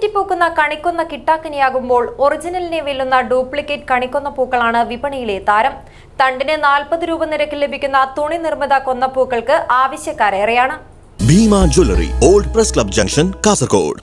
തെറ്റിപ്പൂക്കുന്ന കണിക്കൊന്ന കിട്ടാക്കനിയാകുമ്പോൾ ഒറിജിനലിനെ വെല്ലുന്ന ഡ്യൂപ്ലിക്കേറ്റ് കണിക്കൊന്ന പൂക്കളാണ് വിപണിയിലെ താരം. തണ്ടിന് നാൽപ്പത് രൂപ നിരക്കിൽ ലഭിക്കുന്ന തുണി നിർമ്മിത കൊന്നപ്പൂക്കൾക്ക് ആവശ്യക്കാരേറെയാണ്. Bhima jewellery old press club junction Kasaragod.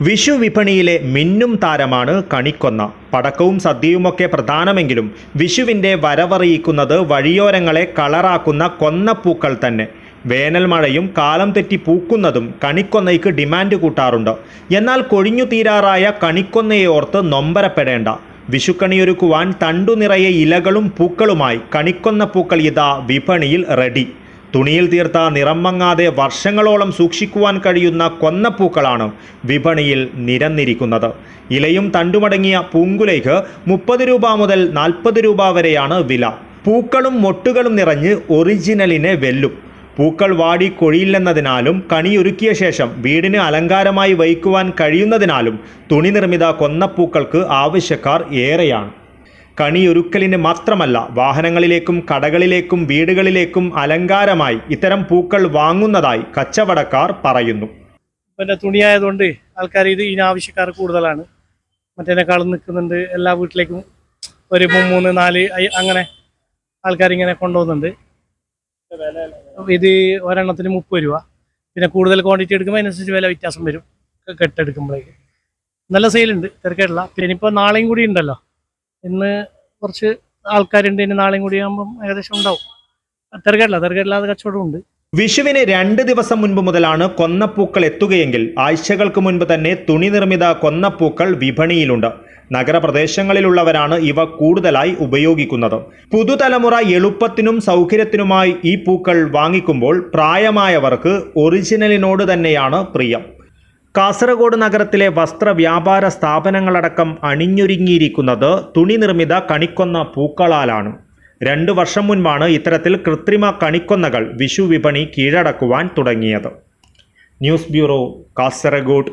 Vishu വിപണിയിലെ മിന്നും താരമാണ് കണിക്കൊന്ന. പടക്കവും സദ്യയുമൊക്കെ പ്രധാനമെങ്കിലും വിഷുവിന്റെ വരവറിയിക്കുന്നത് വഴിയോരങ്ങളെ കളറാക്കുന്ന കൊന്നപ്പൂക്കൾ തന്നെ. വേനൽ മഴയും കാലം തെറ്റി പൂക്കുന്നതും കണിക്കൊന്നയ്ക്ക് ഡിമാൻഡ് കൂട്ടാറുണ്ട്. എന്നാൽ കൊഴിഞ്ഞു തീരാറായ കണിക്കൊന്നയെ ഓർത്ത് നൊമ്പരപ്പെടേണ്ട. വിഷുക്കണിയൊരുക്കുവാൻ തണ്ടു നിറയെ ഇലകളും പൂക്കളുമായി കണിക്കൊന്ന പൂക്കൾ ഇതാ വിപണിയിൽ റെഡി തുണിയിൽ തീർത്ത നിറം മങ്ങാതെ വർഷങ്ങളോളം സൂക്ഷിക്കുവാൻ കഴിയുന്ന കൊന്നപ്പൂക്കളാണ് വിപണിയിൽ നിരന്നിരിക്കുന്നത്. ഇലയും തണ്ടുമടങ്ങിയ പൂങ്കുലയ്ക്ക് മുപ്പത് രൂപ മുതൽ നാൽപ്പത് രൂപ വരെയാണ് വില. പൂക്കളും മൊട്ടുകളും നിറഞ്ഞ് ഒറിജിനലിനെ വെല്ലും. പൂക്കൾ വാടി കൊഴിയില്ലെന്നതിനാലും കണിയൊരുക്കിയ ശേഷം വീടിന് അലങ്കാരമായി വയ്ക്കുവാൻ കഴിയുന്നതിനാലും തുണി നിർമ്മിത കൊന്നപ്പൂക്കൾക്ക് ആവശ്യക്കാർ ഏറെയാണ്. കണിയൊരുക്കലിന് മാത്രമല്ല വാഹനങ്ങളിലേക്കും കടകളിലേക്കും വീടുകളിലേക്കും അലങ്കാരമായി ഇത്തരം പൂക്കൾ വാങ്ങുന്നതായി കച്ചവടക്കാർ പറയുന്നു. പിന്നെ തുണിയായതുകൊണ്ട് ആൾക്കാർ ഇത് ഇതിനാവശ്യക്കാർ കൂടുതലാണ്. മറ്റേനേക്കാളും നിൽക്കുന്നുണ്ട്. എല്ലാ വീട്ടിലേക്കും ഒരു മൂന്ന് നാല് അങ്ങനെ ആൾക്കാർ ഇങ്ങനെ കൊണ്ടുപോകുന്നുണ്ട്. ഇത് ഒരെണ്ണത്തിന് മുപ്പത് രൂപ. പിന്നെ കൂടുതൽ ക്വാണ്ടിറ്റി എടുക്കുമ്പോൾ അതിനനുസരിച്ച് വില വ്യത്യാസം വരും. കെട്ടെടുക്കുമ്പോഴേക്ക് നല്ല സെയിലുണ്ട് തിരക്കേടില്ല പിന്നെ ഇനിയിപ്പോൾ നാളെയും കൂടി ഉണ്ടല്ലോ ഇന്ന് കുറച്ച് ആൾക്കാരുണ്ട് ഇനി നാളെയും കൂടി ആകുമ്പം ഏകദേശം ഉണ്ടാവും. തിരക്കേടില്ല തിരക്കേടില്ലാതെ കച്ചവടമുണ്ട് വിഷുവിന് രണ്ട് ദിവസം മുൻപ് മുതലാണ് കൊന്നപ്പൂക്കൾ എത്തുകയെങ്കിൽ ആഴ്ചകൾക്ക് മുൻപ് തന്നെ തുണി നിർമ്മിത കൊന്നപ്പൂക്കൾ വിപണിയിലുണ്ട്. നഗരപ്രദേശങ്ങളിലുള്ളവരാണ് ഇവ കൂടുതലായി ഉപയോഗിക്കുന്നത്. പുതുതലമുറ എളുപ്പത്തിനും സൗകര്യത്തിനുമായി ഈ പൂക്കൾ വാങ്ങിക്കുമ്പോൾ പ്രായമായവർക്ക് ഒറിജിനലിനോട് തന്നെയാണ് പ്രിയം. കാസർഗോഡ് നഗരത്തിലെ വസ്ത്ര വ്യാപാര സ്ഥാപനങ്ങളടക്കം അണിഞ്ഞൊരുങ്ങിയിരിക്കുന്നത് തുണി നിർമ്മിത കണിക്കൊന്ന പൂക്കളാലാണ്. രണ്ട് വർഷം മുൻപാണ് ഇത്തരത്തിൽ കൃത്രിമ കണിക്കൊന്നകൾ വിഷു വിപണി കീഴടക്കുവാൻ തുടങ്ങിയത്. News bureau Kasaragod.